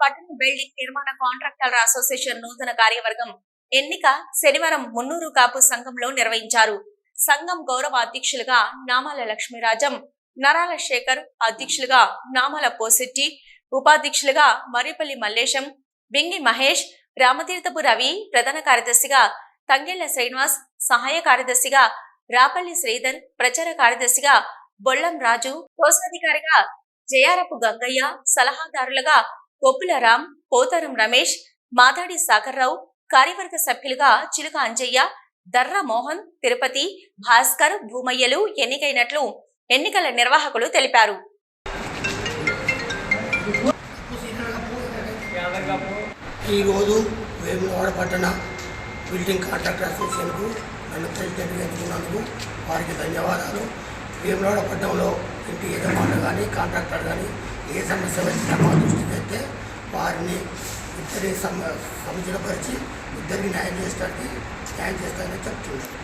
పట్టణ బిల్డింగ్ నిర్మాణ కాంట్రాక్టర్ల అసోసియేషన్ నూతన కార్యవర్గం ఎన్నిక శనివారం మున్నూరు కాపు సంఘంలో నిర్వహించారు. సంఘం గౌరవ అధ్యక్షులుగా నామాల లక్ష్మీరాజం నరాల శేఖర్ అధ్యక్షులుగా నామాల పోసెట్టి ఉపాధ్యక్షులుగా మర్రిపల్లి మల్లేశం బింగి మహేష్ రామతీర్థపు రవి ప్రధాన కార్యదర్శిగా తంగెళ్ళ శ్రీనివాస్ సహాయ కార్యదర్శిగా రాపల్లి శ్రీధర్ ప్రచార కార్యదర్శిగా బొల్లం రాజు కోశాధికారిగా జయారపు గంగయ్య సలహాదారులుగా కొప్పుల రామ్ పోతారం రమేష్ మాదాడి సాగర్రావు కార్యవర్గ సభ్యులుగా చిలుక అంజయ్య దర్రా మోహన్ తిరుపతి భాస్కర్ భూమయ్యలు ఎన్నికైనట్లు ఎన్నికల నిర్వాహకులు తెలిపారు. ఈరోజు వేములవాడ పట్టణ బిల్డింగ్ కాంట్రాక్టర్ అసోసియేషన్కు నన్ను ప్రెసిడెంట్గా ఎన్నుకున్నందుకు వారికి ధన్యవాదాలు. వేములవాడ పట్టణంలో ఇంటి యజమానులు కానీ కాంట్రాక్టర్ కానీ ఏ సమస్య వచ్చినా మా దృష్టికి అయితే వారిని ఇద్దరి సమ సముచితపరిచి ఇద్దరికి న్యాయం చేసడానికి న్యాయం చేస్తానని చెప్తున్నాను.